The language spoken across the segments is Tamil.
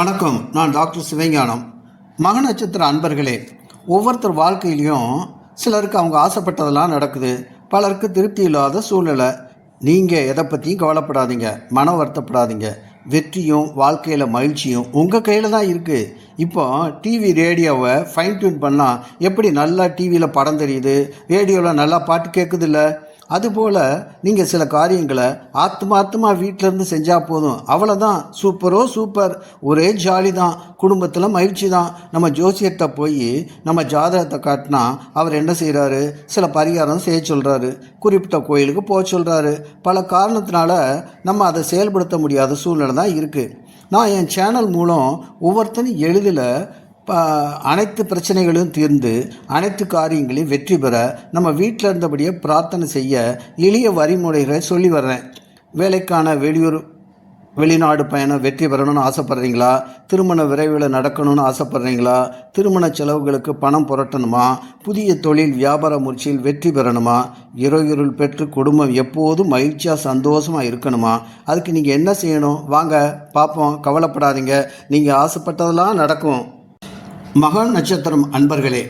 வணக்கம். நான் டாக்டர் சிவஞானம். மக நட்சத்திர அன்பர்களே ஒவ்வொருத்தர் வாழ்க்கையிலையும் சிலருக்கு அவங்க ஆசைப்பட்டதெல்லாம் நடக்குது. பலருக்கு திருப்தி இல்லாத சூழ்நிலை. நீங்கள் எதை பற்றியும் கவலைப்படாதீங்க. மன வருத்தப்படாதீங்க. வெற்றியும் வாழ்க்கையில் மகிழ்ச்சியும் உங்கள் கையில் தான் இருக்குது இப்போ டிவி ரேடியோவை ஃபைன் டியூன் பண்ணால் எப்படி நல்லா டிவியில் படம் தெரியுது? ரேடியோவில் நல்லா பாட்டு கேட்குதில்ல அதுபோல் நீங்கள் சில காரியங்களை ஆத்மார்த்தமாக வீட்டிலேருந்து செஞ்சால் போதும். அவ்வளோதான் சூப்பரோ சூப்பர். ஒரே ஜாலி தான் குடும்பத்தில் மகிழ்ச்சி தான் நம்ம ஜோசியர்கிட்ட போய் நம்ம ஜாதகத்தை காட்டினா அவர் என்ன செய்கிறாரு சில பரிகாரம் செய்ய சொல்கிறாரு குறிப்பிட்ட கோயிலுக்கு போக சொல்கிறாரு பல காரணத்தினால நம்ம அதை செயல்படுத்த முடியாத சூழ்நிலை தான் இருக்குது நான் என் சேனல் மூலம் ஒவ்வொருத்தனும் எளிதில் அனைத்து பிரச்சனைகளும் தீர்ந்து அனைத்து காரியங்களையும் வெற்றி பெற நம்ம வீட்டில் இருந்தபடியே பிரார்த்தனை செய்ய எளிய வழிமுறைகளை சொல்லி வர்றேன். வேலைக்கான வெளியூர் வெளிநாடு பயணம் வெற்றி பெறணும்னு ஆசைப்பட்றீங்களா? திருமண விரைவில் நடக்கணும்னு ஆசைப்பட்றீங்களா? திருமண செலவுகளுக்கு பணம் புரட்டணுமா? புதிய தொழில் வியாபார முயற்சியில் வெற்றி பெறணுமா? இறையுருள் பெற்று குடும்பம் எப்போதும் மகிழ்ச்சியாக சந்தோஷமாக இருக்கணுமா? அதுக்கு நீங்கள் என்ன செய்யணும்? வாங்க பார்ப்போம் கவலைப்படாதீங்க. நீங்கள் ஆசைப்பட்டதெல்லாம் நடக்கும். மக நட்சத்திரம் அன்பர்களே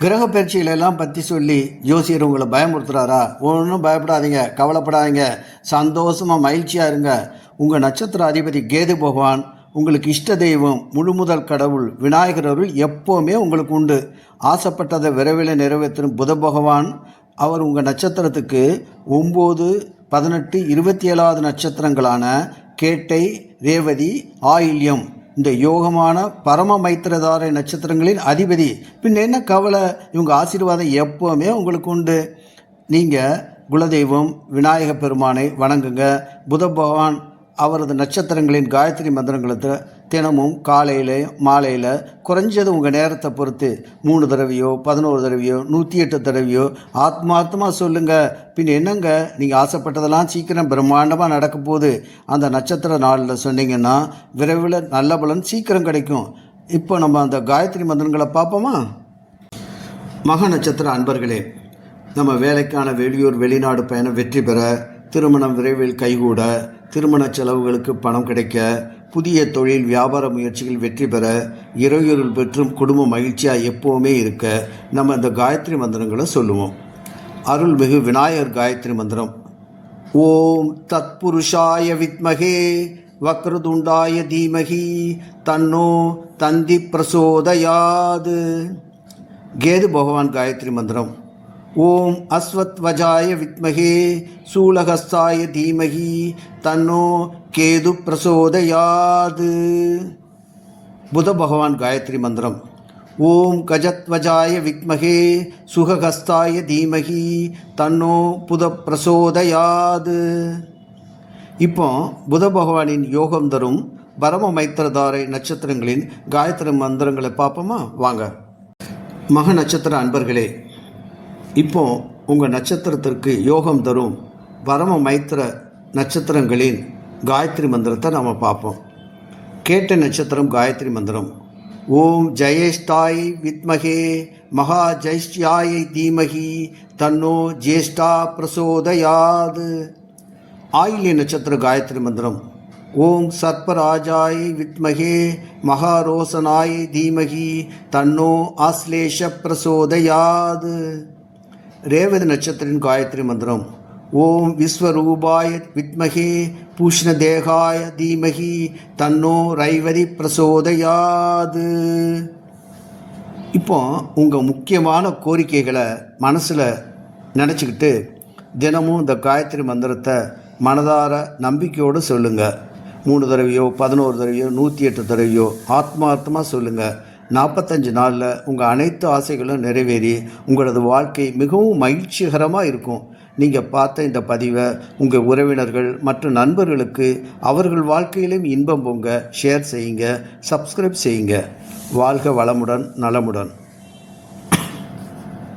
கிரக பயிற்சிகளெல்லாம் பற்றி சொல்லி ஜோசியர் உங்களை பயமுறுத்துறாரா? ஒன்றும் பயப்படாதீங்க கவலைப்படாதீங்க. சந்தோஷமாக மகிழ்ச்சியாக இருங்க. உங்கள் நட்சத்திர அதிபதி கேது பகவான் உங்களுக்கு இஷ்ட தெய்வம் முழு முதல் கடவுள் விநாயகர் அருள் எப்போவுமே உங்களுக்கு உண்டு. ஆசைப்பட்டதை விரைவில் நிறைவேற்றும் புத பகவான் அவர் உங்கள் நட்சத்திரத்துக்கு ஒம்பது பதினெட்டு இருபத்தி ஏழாவது நட்சத்திரங்களான கேட்டை ரேவதி ஆயில்யம் இந்த யோகமான பரம மைத்திரதார நட்சத்திரங்களின் அதிபதி. பின் என்ன கவலை? இவங்க ஆசீர்வாதம் எப்போவுமே உங்களுக்கு உண்டு. நீங்கள் குலதெய்வம் விநாயக பெருமானை வணங்குங்க. புத பகவான் அவரது நட்சத்திரங்களின் காயத்ரி மந்திரங்களை தினமும் காலையில் மாலையில் குறைஞ்சது உங்கள் நேரத்தை பொறுத்து மூணு தடவையோ பதினோரு தடவையோ நூற்றி எட்டு தடவையோ ஆத்மார்த்தமாக சொல்லுங்கள் பின் என்னங்க? நீங்கள் ஆசைப்பட்டதெல்லாம் சீக்கிரம் பிரம்மாண்டமாக நடக்க போது அந்த நட்சத்திர நாளில் சொன்னீங்கன்னா விரைவில் நல்ல பலன் சீக்கிரம் கிடைக்கும். இப்போ நம்ம அந்த காயத்ரி மந்திரங்களை பார்ப்போமா? மக நட்சத்திர அன்பர்களே நம்ம வேலைக்கான வெளியூர் வெளிநாடு பயணம் வெற்றி பெற திருமணம் விரைவில் கைகூட திருமண செலவுகளுக்கு பணம் கிடைக்க புதிய தொழில் வியாபார முயற்சிகள் வெற்றி பெற இறையொருள் பெற்றும் குடும்ப மகிழ்ச்சியாக எப்போவுமே இருக்க நம்ம இந்த காயத்ரி மந்திரங்களை சொல்லுவோம். அருள்மிகு விநாயகர் காயத்ரி மந்திரம். ஓம் தத்புருஷாய வித்மகே வக்ரதுண்டாய தீமகி தன்னோ தந்தி பிரசோதயாது. கேது பகவான் காயத்ரி மந்திரம். ஓம் அஸ்வத்வஜாய வித்மகே சூலகஸ்தாய தீமகி தன்னோ கேது பிரசோதயாது. புத பகவான் காயத்ரி மந்திரம். ஓம் கஜத்வஜாய வித்மகே சுககஸ்தாய தீமகி தன்னோ புத பிரசோதயாது. இப்போ புத பகவானின் யோகம் தரும் பரம மைத்திரதாரை நட்சத்திரங்களின் காயத்ரி மந்திரங்களை பார்ப்போமா? வாங்க. மக நட்சத்திர அன்பர்களே இப்போ உங்கள் நட்சத்திரத்திற்கு யோகம் தரும் பரம மைத்திர நட்சத்திரங்களின் காயத்ரி மந்திரத்தை நாம் பார்ப்போம். கேட்ட நட்சத்திரம் காயத்ரி மந்திரம். ஓம் ஜெயேஷ்டாய் வித்மகே மகா ஜெயிஷ்யாயை தீமகி தன்னோ ஜேஷ்டா பிரசோதயாது. ஆயில்ய நட்சத்திர காயத்ரி மந்திரம். ஓம் சர்பராஜாய் வித்மகே மகாரோசனாய் தீமகி தன்னோ ஆஸ்லேஷ பிரசோதயாது. ரேவதி நட்சத்திரின் காயத்ரி மந்திரம். ஓம் விஸ்வரூபாய வித்மகே பூஷ்ணதேகாய தீமகி தன்னோ ரைவதி பிரசோதயாது. இப்போ உங்கள் முக்கியமான கோரிக்கைகளை மனசில் நினச்சிக்கிட்டு தினமும் இந்த காயத்ரி மந்திரத்தை மனதார நம்பிக்கையோடு சொல்லுங்கள் மூணு தடவையோ பதினோரு தடவையோ நூற்றி எட்டு தடவையோ ஆத்மார்த்தமாக சொல்லுங்கள் நாற்பத்தஞ்சு நாளில் உங்கள் அனைத்து ஆசைகளும் நிறைவேறி உங்களது வாழ்க்கை மிகவும் மகிழ்ச்சிகரமாக இருக்கும். நீங்கள் பார்த்த இந்த பதிவை உங்கள் உறவினர்கள் மற்றும் நண்பர்களுக்கு அவர்கள் வாழ்க்கையிலும் இன்பம் பொங்க ஷேர் செய்யுங்க சப்ஸ்கிரைப் செய்யுங்க. வாழ்க வளமுடன் நலமுடன்.